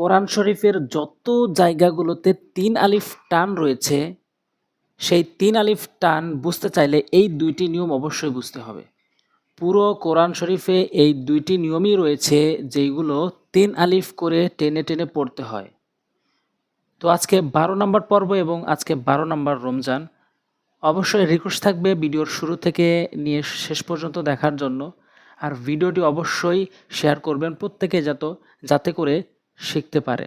কোরআন শরীফের যত জায়গাগুলোতে তিন আলিফ টান রয়েছে, সেই তিন আলিফ টান বুঝতে চাইলে এই দুইটি নিয়ম অবশ্যই বুঝতে হবে। পুরো কোরআন শরীফে এই দুইটি নিয়মই রয়েছে যেইগুলো তিন আলিফ করে টেনে টেনে পড়তে হয়। তো আজকে বারো নম্বর পর্ব এবং আজকে বারো নম্বর রমজান। অবশ্যই রিকোয়েস্ট থাকবে ভিডিওর শুরু থেকে নিয়ে শেষ পর্যন্ত দেখার জন্য। আর ভিডিওটি অবশ্যই শেয়ার করবেন প্রত্যেকে যাতে যাতে করে শিখতে পারে।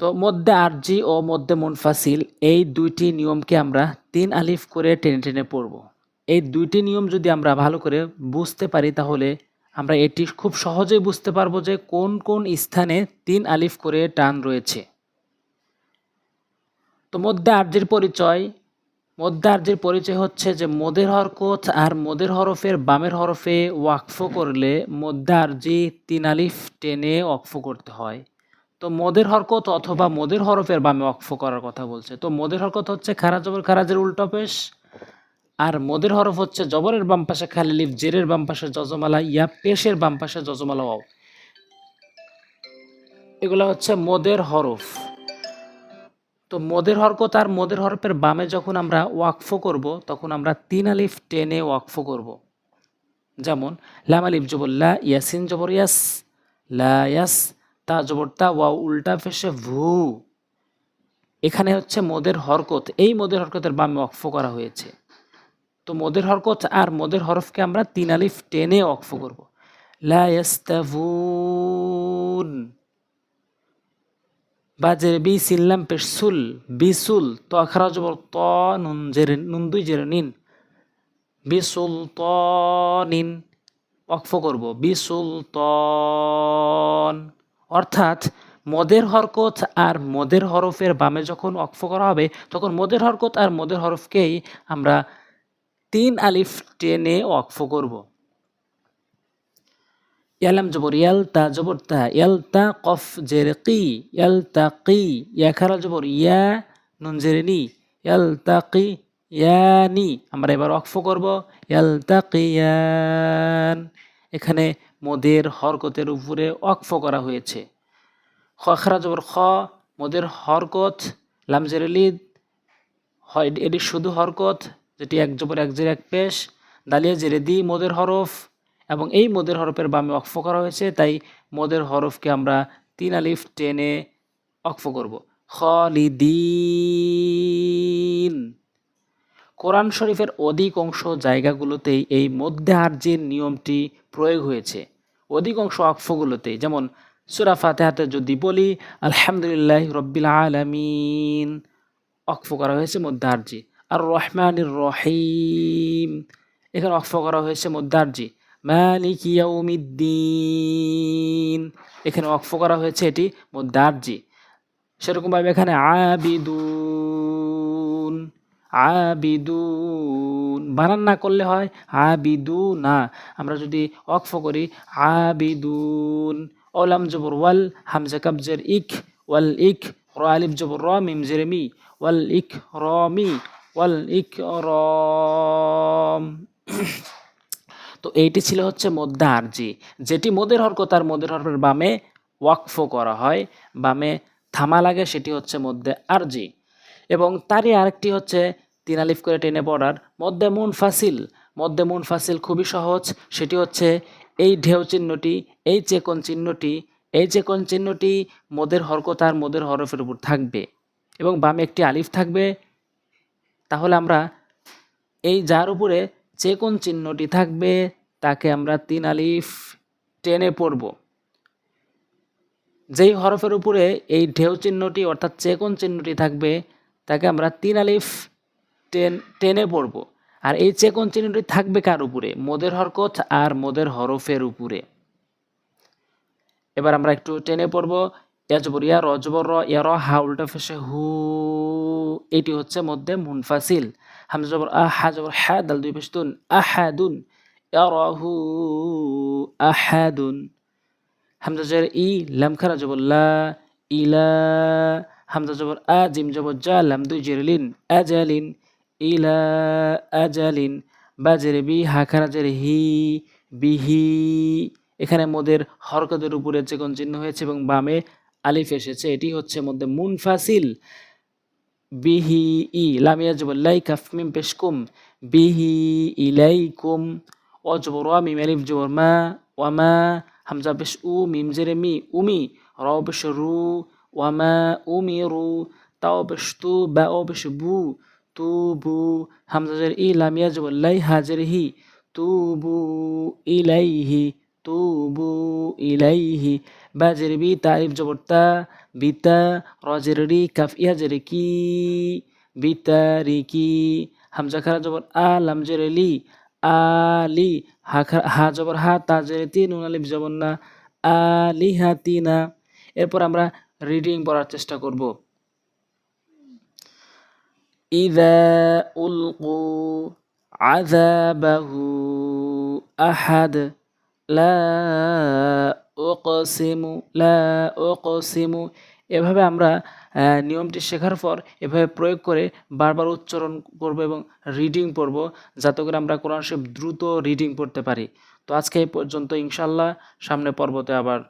তো মধ্যে আরজি ও মধ্যে মুনফাসিল, এই দুইটি নিয়মকে আমরা তিন আলিফ করে টেনে টেনে পড়ব। এই দুইটি নিয়ম যদি আমরা ভালো করে বুঝতে পারি, তাহলে আমরা এটি খুব সহজেই বুঝতে পারব যে কোন কোন স্থানে তিন আলিফ করে টান রয়েছে। তো মধ্যে আর্যের পরিচয় আর্যের পরিচয় হচ্ছে যে মোদের হরকত আর মোদের হরফের বামের হরফে ওয়াকফ করলে মধ্যে আর্জি তিন আলিফ টেনে ওয়াকফ করতে হয়। তো মোদের হরকত অথবা মোদের হরফের বামে ওয়াকফ করার কথা বলছে। তো মোদের হরকত হচ্ছে খারা জবর খারাজের উল্টো পেশ আর মোদের হরফ হচ্ছে জবরের বাম পাশে খালি লিফ, জেরের বাম পাশে যজমালা ইয়া পেশের বাম পাশে যজমালা ওয়াও। এগুলো হচ্ছে মোদের হরফ। তো মোদের হরকত আর মোদের হরফের বামে যখন আমরা ওয়াকফ করব, তখন আমরা তিন আলিফ, টেনে ওয়াকফ করব। যেমন, লাম আলিফ লা, ইয়াসিন জবর ইয়াস, লা ইয়াস, তা জবর তা, ওয়াও উল্টা ফেসে ভু। এখানে হচ্ছে মোদের হরকত, এই মোদের হরকতের বামে ওয়াকফ করা হয়েছে। তো মোদের হরকত আর মোদের হরফকে আমরা তিন আলিফ, টেনে ওয়াকফ করব। লা ইয়াস্তাভুন। বাজের বি সিল্লাম পেশ সুল বিসুল তো আখারা জবর ত নুন জেরে, নুন দুই জেরে নিন। বিসুল ত নিন অক্ফ করব। বিসুল অর্থাৎ মদের হরকত আর মদের হরফের বামে যখন অক্ফ করা হবে, তখন মদের হরকত আর মদের হরফকেই আমরা তিন আলিফ টেনে অক্ফ করব। ইয়ালাম জবর ইয়াল তা জবর তা ইয়াল তা কফ জের কি ইয়াল তা কি, ইয়া খারা জবর, ইয়া নুন জেরে নি ইয়াল তা কি ইয়ানি আমরা এবার অক্ফ করব ইয়াল তা কিয়ান এখানে মদের হরকতের উপরে অক্ফ করা হয়েছে। খ খারা জবর, খ, মদের হরকত, লাম জেরেলিদ হয় এটি শুধু হরকত, যেটি এক জবর, এক জের এক পেশ। দালিয়া জেরে দি, মোদের হরফ। এবং এই মোদের হরফের বামে অক্ফ করা হয়েছে, তাই মদের হরফকে আমরা তিন আলিফ টেনে অক্ফ করব। খলিদিন। কোরআন শরীফের অধিকাংশ জায়গাগুলোতেই এই মধ্যে আর্যের নিয়মটি প্রয়োগ হয়েছে। অধিকাংশ অক্ফগুলোতেই যেমন সুরা ফাতেহাতে যদি বলি, আলহামদুলিল্লাহ রব্বিল আলমিন অক্ফ করা হয়েছে মধ্যে আর্জি আর রহমানির রহিম, এখানে অক্ফ করা হয়েছে মধ্যে আর্জি মালিক ইয়াউমিদ্দিন। এখানে অক্ফ করা হয়েছে এটি মুদার্জি। সেরকমভাবে এখানে আবিদুন আবিদুন। বানান না করলে হয় আবিদু না আমরা যদি অক্ফ করি আবিদুন, ওলাম জবর ওয়াল, হামজা কাবজের ইক, ওয়াল ইক, র আলিফ জবর র, মিম জের মি, ওয়াল ইক র মি, ওয়াল ইক রম তো এইটি ছিল হচ্ছে মধ্যে আরজি। যেটি মোদের হরকত, তার মোদের হরফের বামে ওয়াকফ করা হয়, বামে থামা লাগে, সেটি হচ্ছে মধ্যে আরজি। এবং তারই আরেকটি হচ্ছে তিন আলিফ করে টেনে পড়ার মধ্যে মুন ফাসিল। মধ্যে মুন ফাসিল খুবই সহজ, সেটি হচ্ছে এই ঢেউ চিহ্নটি, এই চেকন চিহ্নটি, এই চেকন চিহ্নটি মোদের হরকত তার মোদের হরফের উপর থাকবে। এবং বামে একটি আলিফ থাকবে। তাহলে আমরা এই যার উপরে যে কোন চিহ্নটি থাকবে, তাকে আমরা তিন আলিফ টেনে পড়ব। যেই হরফের উপরে এই ঢেউ চিহ্নটি অর্থাৎ যে কোন চিহ্নটি থাকবে, তাকে আমরা তিন আলিফ টেন, টেনে পড়ব। আর এই চেকন চিহ্নটি থাকবে কার উপরে? মোদের হরকত আর মোদের হরফের উপরে। এবার আমরা একটু টেনে পড়ব। ইয়াজবর ইয়া, রজবর ইয়া র ফেসে হু, এটি হচ্ছে মধ্যে মুনফাসিল। হামজা জবর আহা জবর হা দাল দুই পেশতুন আহাদুন ইয়ারাহু আহাদুন হামজা জের ই লাম খারা জবর লা ইলা হামজা জবর আ জিম জবর জা লাম দুই জেরলিন আজালিন ইলা আজালিন বা জের বি হা খারা জের হি বিহি এখানে মোদের হরকতের উপরে যে কোন চিহ্ন হয়েছে এবং বামে আলিফ এসেছে, এটি হচ্ছে মধ্যে মুনফাসিল। বিহি ই লামিয়া জবল্লাই কাফমিম পেশকুম। বিহি ইলাইকুম অজবর মিম আলিফ জবর মা ওয়ামা হামজা পেশ উ মিম জেরে মি উমি। র পেশ রু ওয়ামা উমি রু। তাও পেশ তু বা ও পেশ বু। তু বু হামজা জের ই লামিয়া জবল্লাই হাজের হি। তু বু ইলাইহি তুবু ইলাইহি বাজের বি তাইফ জবরতা বিতা রজের রি কাফ ইয়াজের কি বিতা রি কি। হামজা খারা জবর আ লামজের লি আলি হা হা জবর হা তাজের তি, নুন আলিফ জবর না আলি হাতি না। এরপর আমরা রিডিং পড়ার চেষ্টা করব। ইদা উলকু আযাবাহু আহাদ লা ওকসিমু লা ওকসিমু এভাবে আমরা নিয়মটি শেখার পর এভাবে প্রয়োগ করে বারবার উচ্চারণ করব এবং রিডিং পড়ব যাতে করে আমরা কোরআন শেফ দ্রুত রিডিং পড়তে পারি। তো আজকে এই পর্যন্ত ইনশাল্লাহ সামনে পর্বতে আবার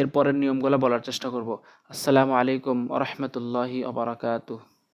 এরপরের নিয়মগুলো বলার চেষ্টা করব। আসসালামু আলাইকুম রহমতুল্লাহি আবরাকাতুহ